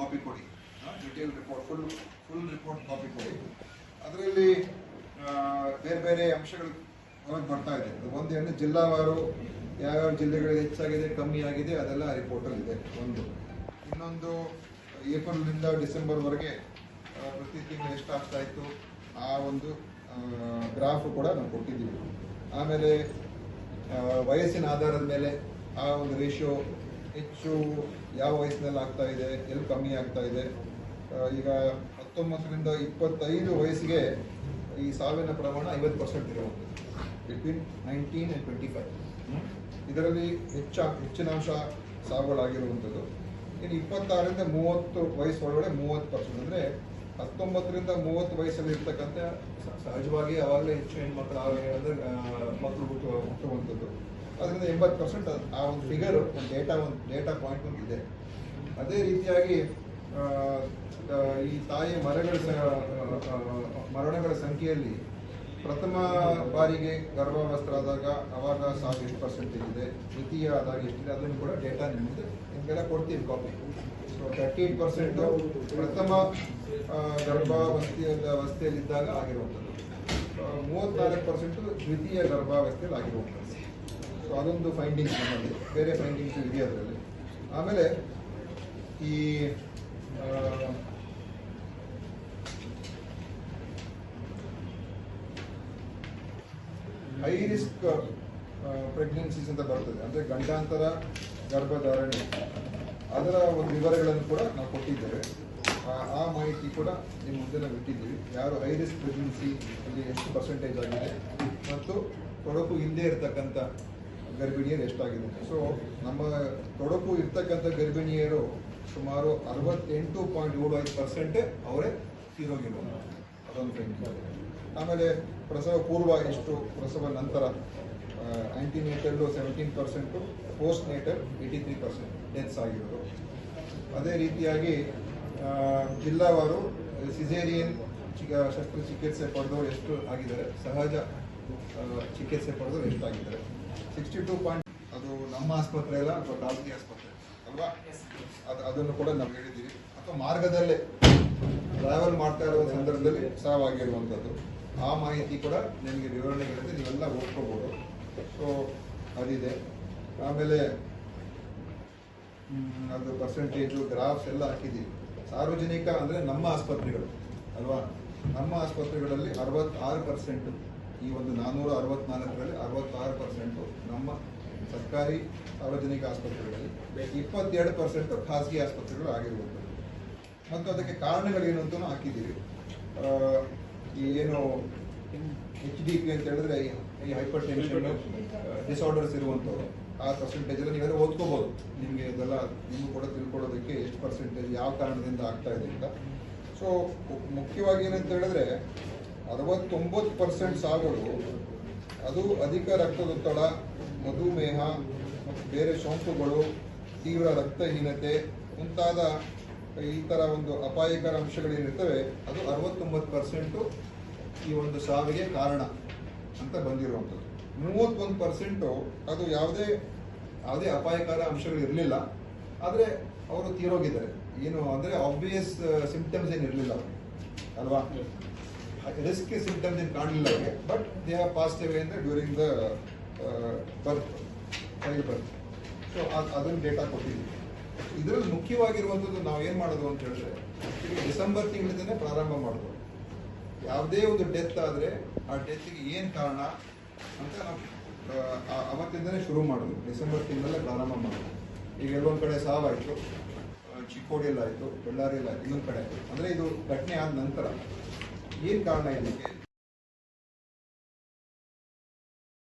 Copy ಕೊಡಿ. Detail report full full report copy ಕೊಡಿ. ಅದರಲ್ಲಿ ಬೇರೆ ಬೇರೆ ಅಂಶಗಳು ಹೊರಗೆ ಬರ್ತಾ ಇದೆ. ಒಂದು ಎರಡು ಜಿಲ್ಲಾವಾರು ಯಾವ್ಯಾವ ಜಿಲ್ಲೆಗಳು ಹೆಚ್ಚಾಗಿದೆ, ಕಮ್ಮಿ ಆಗಿದೆ, ಅದೆಲ್ಲ ರಿಪೋರ್ಟಲ್ಲಿ ಇದೆ ಒಂದು. ಇನ್ನೊಂದು, ಏಪ್ರಿಲ್ನಿಂದ ಡಿಸೆಂಬರ್ವರೆಗೆ ಪ್ರತಿ ತಿಂಗಳು ಎಷ್ಟು ಆಗ್ತಾ ಇತ್ತು, ಆ ಒಂದು ಗ್ರಾಫ್ ಕೂಡ ನಾವು ಕೊಟ್ಟಿದ್ದೀವಿ. ಆಮೇಲೆ ವಯಸ್ಸಿನ ಆಧಾರದ ಮೇಲೆ ಆ ಒಂದು ರೇಷಿಯೋ ಹೆಚ್ಚು ಯಾವ ವಯಸ್ಸಿನಲ್ಲಿ ಆಗ್ತಾ ಇದೆ, ಎಲ್ಲಿ ಕಮ್ಮಿ ಆಗ್ತಾ ಇದೆ. ಈಗ ಹತ್ತೊಂಬತ್ತರಿಂದ ಇಪ್ಪತ್ತೈದು ವಯಸ್ಸಿಗೆ ಈ ಸಾವಿನ ಪ್ರಮಾಣ ಐವತ್ತು ಪರ್ಸೆಂಟ್ ಇರುವಂಥದ್ದು between nineteen and twenty five ಇದರಲ್ಲಿ ಹೆಚ್ಚ ಹೆಚ್ಚಿನಾಂಶ ಸಾವುಗಳಾಗಿರುವಂಥದ್ದು. ಇನ್ನು ಇಪ್ಪತ್ತಾರರಿಂದ ಮೂವತ್ತು ವಯಸ್ಸು ಒಳಗಡೆ ಮೂವತ್ತು ಪರ್ಸೆಂಟ್. ಅಂದರೆ ಹತ್ತೊಂಬತ್ತರಿಂದ ಮೂವತ್ತು ವಯಸ್ಸಲ್ಲಿ ಇರ್ತಕ್ಕಂಥ ಸಹಜವಾಗಿ ಅವಾಗಲೇ ಹೆಚ್ಚು ಹೆಣ್ಮಕ್ಳು ಹೇಳಿದ್ರೆ ಮಕ್ಕಳು ಹುಟ್ಟು, ಹುಟ್ಟುವಂಥದ್ದು. ಅದರಿಂದ ಎಂಬತ್ತು ಪರ್ಸೆಂಟ್ ಆ ಒಂದು ಫಿಗರ್ ಒಂದು ಡೇಟಾ ಒಂದು ಡೇಟಾ ಪಾಯಿಂಟ್ ಇದೆ. ಅದೇ ರೀತಿಯಾಗಿ ಈ ತಾಯಿ ಮರಗಳ ಮರಣಗಳ ಸಂಖ್ಯೆಯಲ್ಲಿ ಪ್ರಥಮ ಬಾರಿಗೆ ಗರ್ಭಾವಸ್ಥರಾದಾಗ ಅವಾಗ ಸಾವಿರ ಎಷ್ಟು ಪರ್ಸೆಂಟೇಜ್ ಇದೆ, ದ್ವಿತೀಯ ಆದಾಗ ಎಷ್ಟಿದೆ, ಅದನ್ನು ಕೂಡ ಡೇಟಾ ನಿಮಗೆ ನಿಮಗೆಲ್ಲ ಕೊಡ್ತೀವಿ copy so thirty eight percent ಪ್ರಥಮ ಗರ್ಭಾವಸ್ಥೆಯ ಅವಸ್ಥೆಯಲ್ಲಿದ್ದಾಗ ಆಗಿರುವಂಥದ್ದು. ಮೂವತ್ತ್ನಾಲ್ಕು ಪರ್ಸೆಂಟು ದ್ವಿತೀಯ ಗರ್ಭಾವಸ್ಥೆಯಲ್ಲಿ ಆಗಿರುವಂಥದ್ದು. ಸೊ ಅದೊಂದು ಫೈಂಡಿಂಗ್ಸ್ ನಮ್ಮಲ್ಲಿ. ಬೇರೆ ಫೈಂಡಿಂಗ್ಸ್ ಇದೆ ಅದರಲ್ಲಿ? ಆಮೇಲೆ ಈ ಹೈ ರಿಸ್ಕ್ ಪ್ರೆಗ್ನೆನ್ಸೀಸ್ ಅಂತ ಬರ್ತದೆ. ಅಂದರೆ ಗಂಡಾಂತರ, ಗರ್ಭಧಾರಣೆ. ಅದರ ಒಂದು ವಿವರಗಳನ್ನು ಕೂಡ ನಾವು ಕೊಟ್ಟಿದ್ದೇವೆ. ಆ- ಮಾಹಿತಿ ಕೂಡ ನಿಮ್ಮ ಮುಂದೆ ನಾವು ಇಟ್ಟಿದ್ದೀವಿ. ಯಾರು ಹೈ ರಿಸ್ಕ್ ಪ್ರೆಗ್ನೆನ್ಸಿ ಅಲ್ಲಿ ಎಷ್ಟು ಪರ್ಸೆಂಟೇಜ್ ಆಗಿದೆ? ಮತ್ತು ತೊಡಕು ಹಿಂದೆ ಇರತಕ್ಕಂಥ ಗರ್ಭಿಣಿಯರು ಎಷ್ಟಾಗಿದೆ ಸೊ ನಮ್ಮ ತೊಡಕು ಇರ್ತಕ್ಕಂಥ ಗರ್ಭಿಣಿಯರು ಸುಮಾರು ಅರವತ್ತೆಂಟು ಪಾಯಿಂಟ್ ಏಳು ಐದು ಪರ್ಸೆಂಟೇ ಅವರೇ ತೀರೋಗಿರೋದು ಅದೊಂದು finding. ಆಮೇಲೆ ಪ್ರಸವ ಪೂರ್ವ ಎಷ್ಟು ಪ್ರಸವ ನಂತರ ಆ್ಯಂಟಿನೇಟಲ್ಲು seventeen percent post natal eighty three percent deaths ಆಗಿರೋದು. ಅದೇ ರೀತಿಯಾಗಿ ಜಿಲ್ಲಾವಾರು ಜಿಲ್ಲಾವಾರು ಸಿಸೇರಿಯನ್ ಶಸ್ತ್ರಚಿಕಿತ್ಸೆ ಪಡೆದವರು ಎಷ್ಟು ಆಗಿದ್ದಾರೆ? ಸಹಜ ಚಿಕಿತ್ಸೆ ಪಡೆದವರು ಎಷ್ಟಾಗಿದ್ದಾರೆ? ಸಿಕ್ಸ್ಟಿ ಟೂ ಪಾಯಿಂಟ್ ಅದು ನಮ್ಮ ಆಸ್ಪತ್ರೆ ಅಲ್ಲ ಅಥವಾ ಖಾಸಗಿ ಆಸ್ಪತ್ರೆ ಅಲ್ವಾ? ಅದು ಅದನ್ನು ಕೂಡ ನಾವು ಹೇಳಿದ್ದೀವಿ. ಅಥವಾ ಮಾರ್ಗದಲ್ಲೇ ಟ್ರಾವೆಲ್ ಮಾಡ್ತಾ ಇರುವ ಸಂದರ್ಭದಲ್ಲಿ ಸಾವಾಗಿರುವಂಥದ್ದು. ಆ ಮಾಹಿತಿ ಕೂಡ ನಿಮಗೆ ವಿವರಣೆಗಳಿಂದ ನೀವೆಲ್ಲ ಓದ್ಕೋಬೋದು. ಸೊ ಅದಿದೆ. ಆಮೇಲೆ ಅದು ಪರ್ಸೆಂಟೇಜು ಗ್ರಾಫ್ಸ್ ಎಲ್ಲ ಹಾಕಿದ್ದೀವಿ. ಸಾರ್ವಜನಿಕ ಅಂದರೆ ನಮ್ಮ ಆಸ್ಪತ್ರೆಗಳು ಅಲ್ವಾ? ನಮ್ಮ ಆಸ್ಪತ್ರೆಗಳಲ್ಲಿ ಅರವತ್ತಾರು ಪರ್ಸೆಂಟು ಈ ಒಂದು ನಾನ್ನೂರ ಅರವತ್ನಾಲ್ಕರಲ್ಲಿ ಅರವತ್ತಾರು ಪರ್ಸೆಂಟು ನಮ್ಮ ಸರ್ಕಾರಿ ಸಾರ್ವಜನಿಕ ಆಸ್ಪತ್ರೆಗಳಲ್ಲಿ ಇಪ್ಪತ್ತೆರಡು ಪರ್ಸೆಂಟು ಖಾಸಗಿ ಆಸ್ಪತ್ರೆಗಳು ಆಗಿರುವಂಥದ್ದು. ಮತ್ತು ಅದಕ್ಕೆ ಕಾರಣಗಳೇನು ಅಂತ ಹಾಕಿದ್ದೀವಿ. ಏನು ಎಚ್ ಡಿ ಪಿ ಅಂತ ಹೇಳಿದ್ರೆ ಈ- ಹೈಪರ್ ಟೆನ್ಷನ್ ಡಿಸಾರ್ಡರ್ಸ್ ಇರುವಂಥವ್ರು, ಆ ಪರ್ಸೆಂಟೇಜ್ ಎಲ್ಲ ನೀವೆಲ್ಲ ಓದ್ಕೋಬೋದು. ನಿಮಗೆ ಇದೆಲ್ಲ ನಿಮಗೂ ಕೂಡ ತಿಳ್ಕೊಳ್ಳೋದಕ್ಕೆ ಎಷ್ಟು ಪರ್ಸೆಂಟೇಜ್ ಯಾವ ಕಾರಣದಿಂದ ಆಗ್ತಾ ಇದೆ ಅಂತ. ಸೊ ಮುಖ್ಯವಾಗಿ ಏನಂತ ಹೇಳಿದ್ರೆ ಅರವತ್ತೊಂಬತ್ತು ಪರ್ಸೆಂಟ್ ಸಾವುಗಳು ಅದು ಅಧಿಕ ರಕ್ತದೊತ್ತಡ, ಮಧುಮೇಹ ಮತ್ತು ಬೇರೆ ಸೋಂಕುಗಳು, ತೀವ್ರ ರಕ್ತಹೀನತೆ ಮುಂತಾದ ಈ ಥರ ಒಂದು ಅಪಾಯಕರ ಅಂಶಗಳೇನಿರ್ತವೆ, ಅದು ಅರವತ್ತೊಂಬತ್ತು ಪರ್ಸೆಂಟು ಈ ಒಂದು ಸಾವಿಗೆ ಕಾರಣ ಅಂತ ಬಂದಿರುವಂಥದ್ದು. ಮೂವತ್ತೊಂದು ಪರ್ಸೆಂಟು ಅದು ಯಾವುದೇ ಯಾವುದೇ ಅಪಾಯಕರ ಅಂಶಗಳು ಇರಲಿಲ್ಲ. ಆದರೆ ಅವರು ತೀರೋಗಿದ್ದಾರೆ. ಏನು ಅಂದರೆ ಆಬ್ವಿಯಸ್ ಸಿಂಪ್ಟಮ್ಸ್ ಏನು ಇರಲಿಲ್ಲ ಅಲ್ವಾ? ರಿಸ್ಕ್ ಸಿಂಪ್ಟಮ್ಸ್ ಏನು ಕಾಣಲಿಲ್ಲ ಅವ್ರಿಗೆ but they have passed away ಅಂದರೆ during the birth child birth so ಅದನ್ನು ಡೇಟಾ ಕೊಟ್ಟಿದ್ದೀವಿ. ಇದರಲ್ಲಿ ಮುಖ್ಯವಾಗಿರುವಂಥದ್ದು ನಾವು ಏನು ಮಾಡೋದು ಅಂತ ಹೇಳಿದ್ರೆ ಡಿಸೆಂಬರ್ ತಿಂಗಳಿಂದ ಪ್ರಾರಂಭ ಮಾಡೋದು. ಯಾವುದೇ ಒಂದು ಡೆತ್ ಆದರೆ ಆ ಡೆತ್ಗೆ ಏನು ಕಾರಣ ಅಂತ ನಾವು ಅವತ್ತಿಂದನೇ ಶುರು ಮಾಡೋದು. ಡಿಸೆಂಬರ್ ತಿಂಗಳಲ್ಲೇ ಪ್ರಾರಂಭ ಮಾಡೋದು. ಈಗ ಎಲ್ಲೊಂದು ಕಡೆ ಸಾವಾಯಿತು ಚಿಕ್ಕೋಡಿಯಲ್ಲಾಯಿತು ಬಳ್ಳಾರಿಯಲ್ಲಾಯಿತು ಇನ್ನೊಂದು ಕಡೆ ಅಂದರೆ ಇದು ಘಟನೆ ಆದ ನಂತರ. ಏನು ಕಾರಣ ಇದಕ್ಕೆ